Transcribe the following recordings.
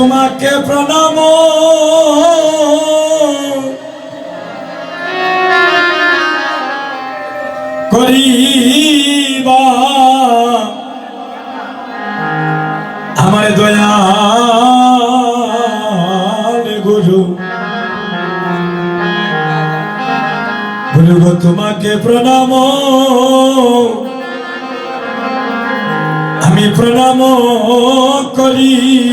তোমাকে প্রণাম। করিবা। আমার দয়াল গুরু। গুরু তোমাকে প্রণাম। আমি প্রণাম করি।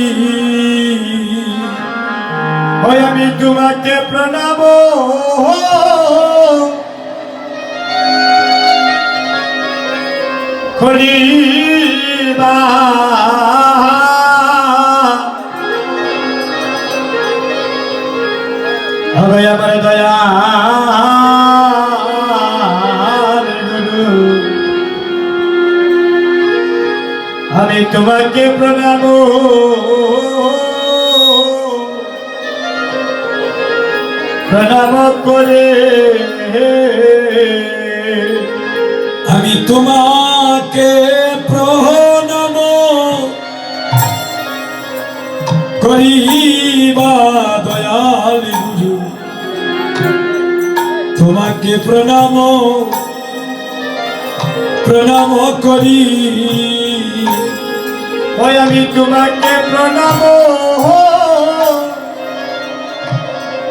ওই আমি তোমাকে প্রণাম করিবা হবে আমার দয়া। আমি তোমাকে প্রণাম প্রণাম করে। আমি তোমাকে প্রণাম করিবা দয়াল গুরু। তোমাকে প্রণাম প্রণাম করি। ওই আমি তোমাকে প্রণাম।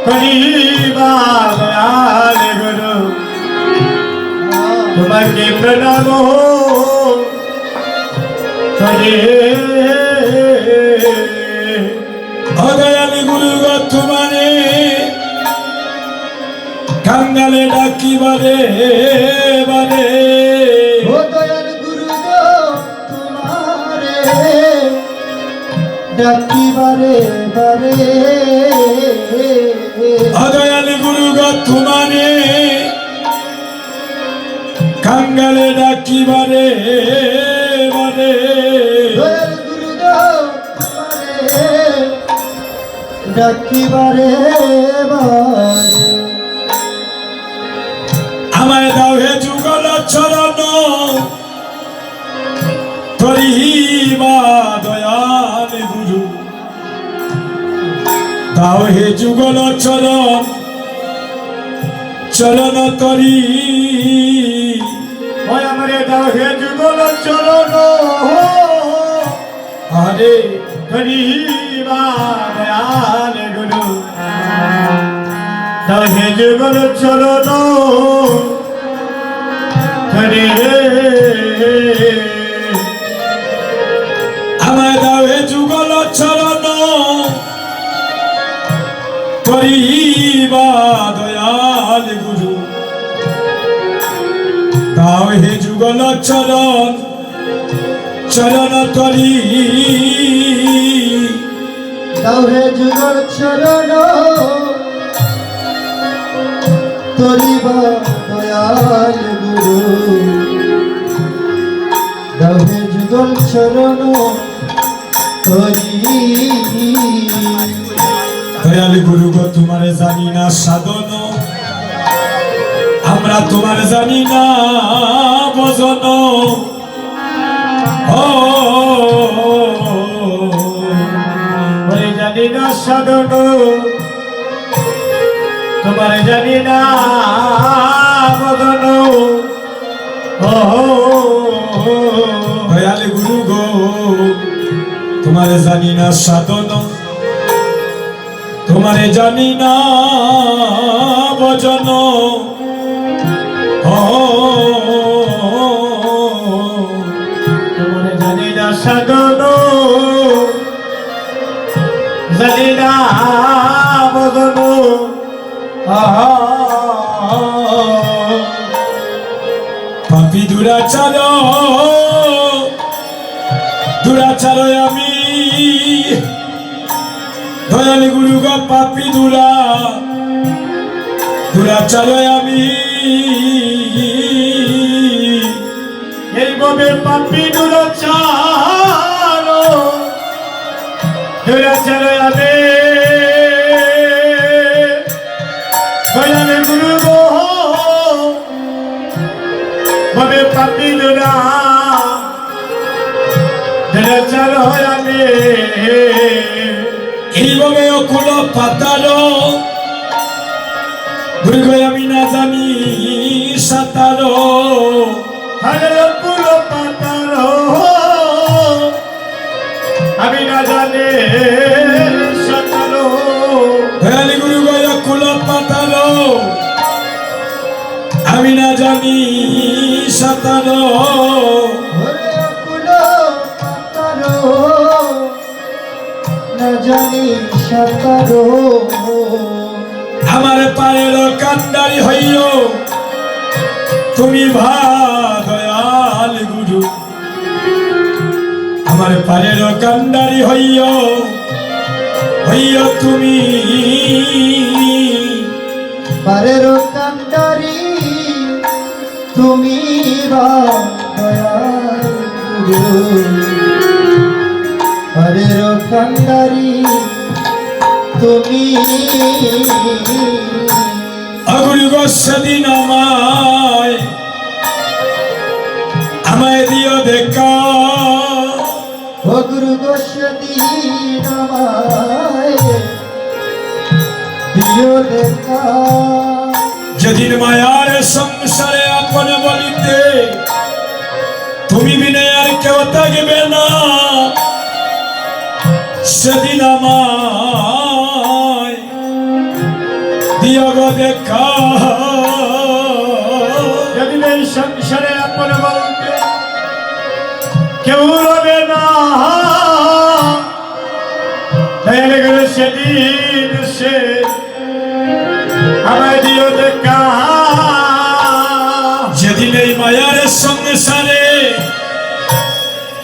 গুরু তোমাকে প্রণাম অদয়াল গুরু তোমারে কাঙ্গালে ডাকিবারে বারে গো তোমারে ডাকিবারে বারে। তোমারে। কাঙ্গালে ডাকিবারে বারে। ডাকিবারে বারে। আমায় দাও হে যুগল চরণ। করিবা দয়াল গুরু। দাও হে যুগল চরণ। চরণ তরি ওই আমারে দাও হে যুগল আরে করিবা দয়াল গুরু। দাও হে যুগল চরণ করে যুগল চরণ চরণ তরি। হে যুগল চরণ তরিবা দয়াল গুরু। হে যুগল চরণ তরি। দয়াল গুরু গো তোমারে জানি না সাধন। আমরা তোমার জানি না ও ওই জানি না সাধন। তোমার জানি না বদন। গুরু গো, তোমারে জানি না সাধন। তোমারে জানি না বজন জানি না বদন পাপি দুরাচার দুরাচার আমি। দয়াল গুরু গো পাপি দুরা। দুরাচার আমি। এইভাবে পাপি দুরাচার দুরাচার আমি দয়াল গুরু গো ভাবে পাপি দুরা আমি এইভাবে অকুল পাতাল। আমি না জানি পাতারো না জানি সাঁতারো। আমার পায়ের কান্ডারি হইও। তুমি ভা আমার পায়ের কান্ডারি হইও হইও তুমি। পারের কান্ডারি তুমি পারের কান্ডারি তুমি অগুরু গো সেদিন আমায় দেখা যেদিন মায়ার সংসারে আপন বলিতে তুমি বিনে আর কেউ থাকবে না, সেদিন আমায় দিও গো দেখা। যদি এই সংসারে আপন বলতে কেউ সেদিন সে দেখা যেদিন এই মায়ার সংসারে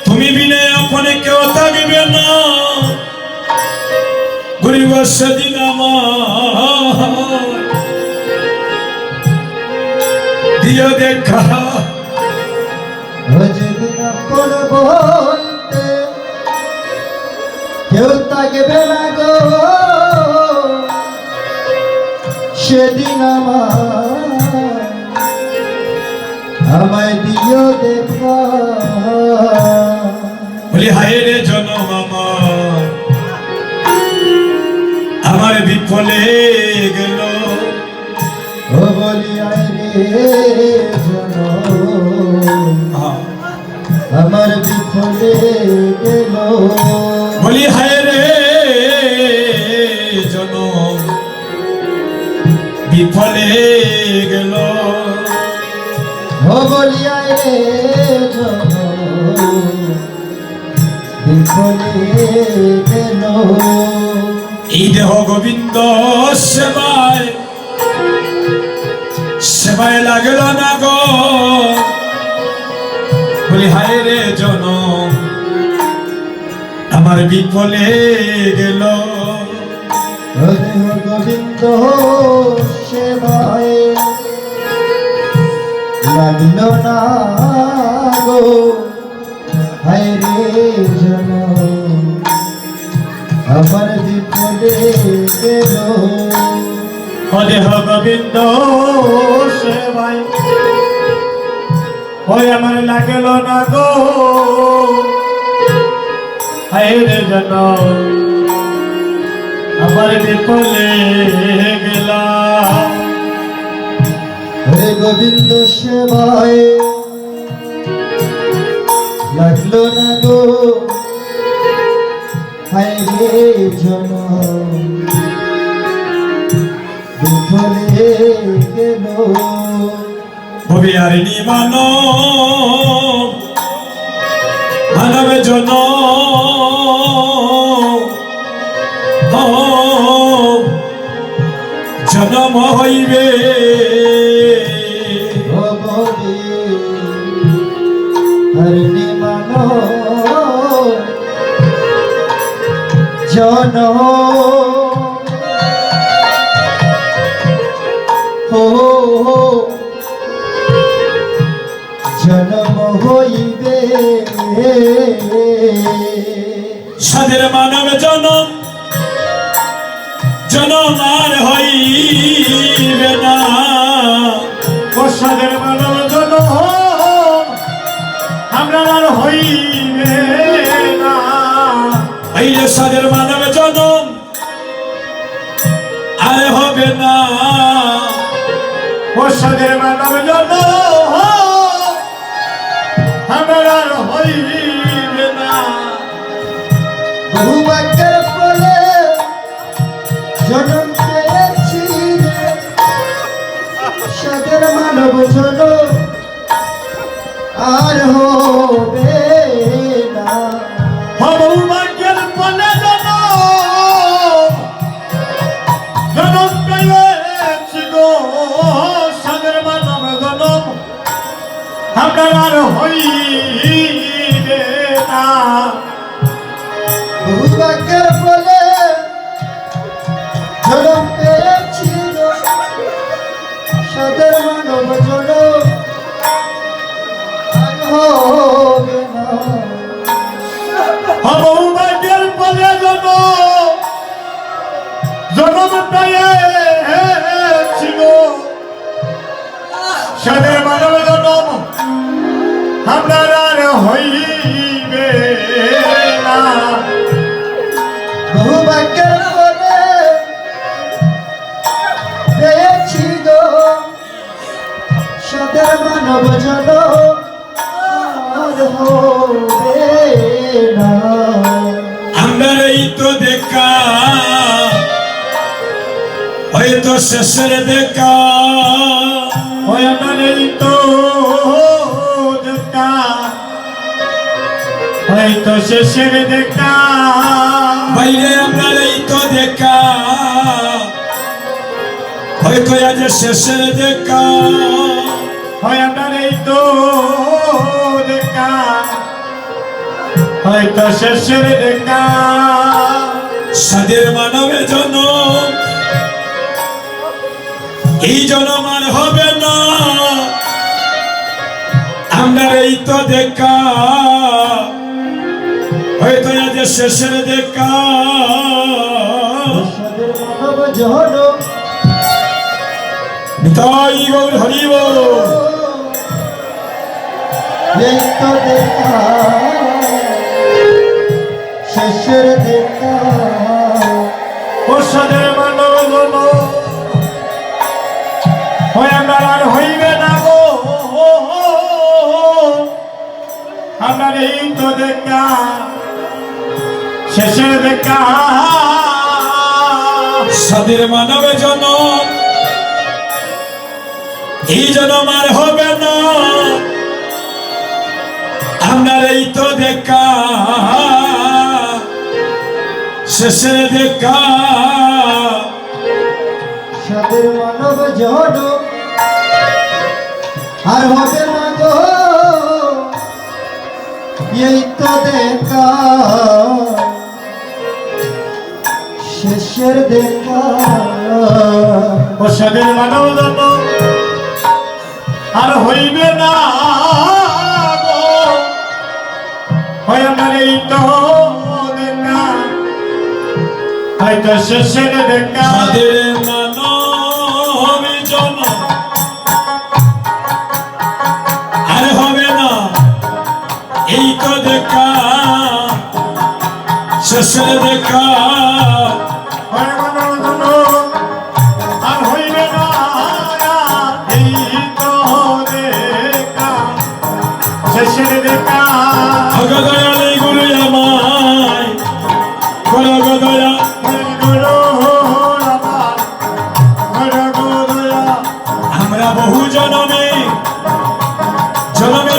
তুমি বিনে আপনে কেউ থাকবে না। গরিব সেদিন আমার দিও দেখা যেদিন আপন থাকবে না গো। সেদিন আমার আমায় দিও দেখা। বলি হায় রে জনম আমার। আমার বিফলে গেল। বলি আয় রে আমার বিফলে গেল। বলি হায় বিফলে গেল। জন বিফলে এই দেহ গোবিন্দ সেবায় সেবায় লাগল না গো। বলি হায় রে জনম আমার বিফলে গেল। হরে গোবিন্দ সেবায় লাগল না গো, হায় রে জন আমার বিপদে গেল। অদেহ গোবিন্দ সেবাই ওই আমার লাগেল না গো হায়রে জন আমার বিপলে গেলা হরে গোবিন্দ সেবায়। লাগল না গো? হায় জন বিফলে গেল আর মানব মানব জন জনম হইবে। জন হো জনম হইবে। সাদের মানব জনম। জনম আর হইবে না। প্রসাদের মানব জন আমরা আর হইবে না। এই সাদের মানব প্রসাদের মানব জন্য আমার হইবে না। ফলে জন্ম পেয়েছি সজের মানব জন সাদের মানব জন হবে পেয়েছি সাদের মানব জনম। আপনার আর হইবে সাদের মানব জন আমরা এই তো দেখা হয়তো শেষের এই তো দেখা হয়তো শেষের দেখা। বাইরে আমরা এই তো দেখা হয়তো আজ শেষের দেখা। হয় আপনার এই তো দেখা হয়তো শেষের দেখা সাদের মানবের জন্য এই জনম আর হবে না। আমরা এই তো দেখা। হয়তো আজ শেষের দেখা। সাদের মানব জন নিতাই গৌর হরিব শেষের দেখা প্রসাদের মানব জন হয় আপনার আর হইবে না গো। আপনার এই তো দেখা শেষের দেখা সাদের মানবের জন্য এই জনম আর হবে না। আপনার এই তো দেখা। শেষের দেখা। সাদের মানব জন আর হবে না গো এই তো দেখা। শেষের দেখা। প্রসাদের মানব জন আর হইবে না হয় আমার এই তো দেখা হয়তো শেষের দেখা। সাদের মানবের জন্য আর হবে না এই তো দেখা। শেষের দেখা। শেষের দেখা ভগদয়ালে গুরু আমায়। করো আমরা বহু জনমে জনমের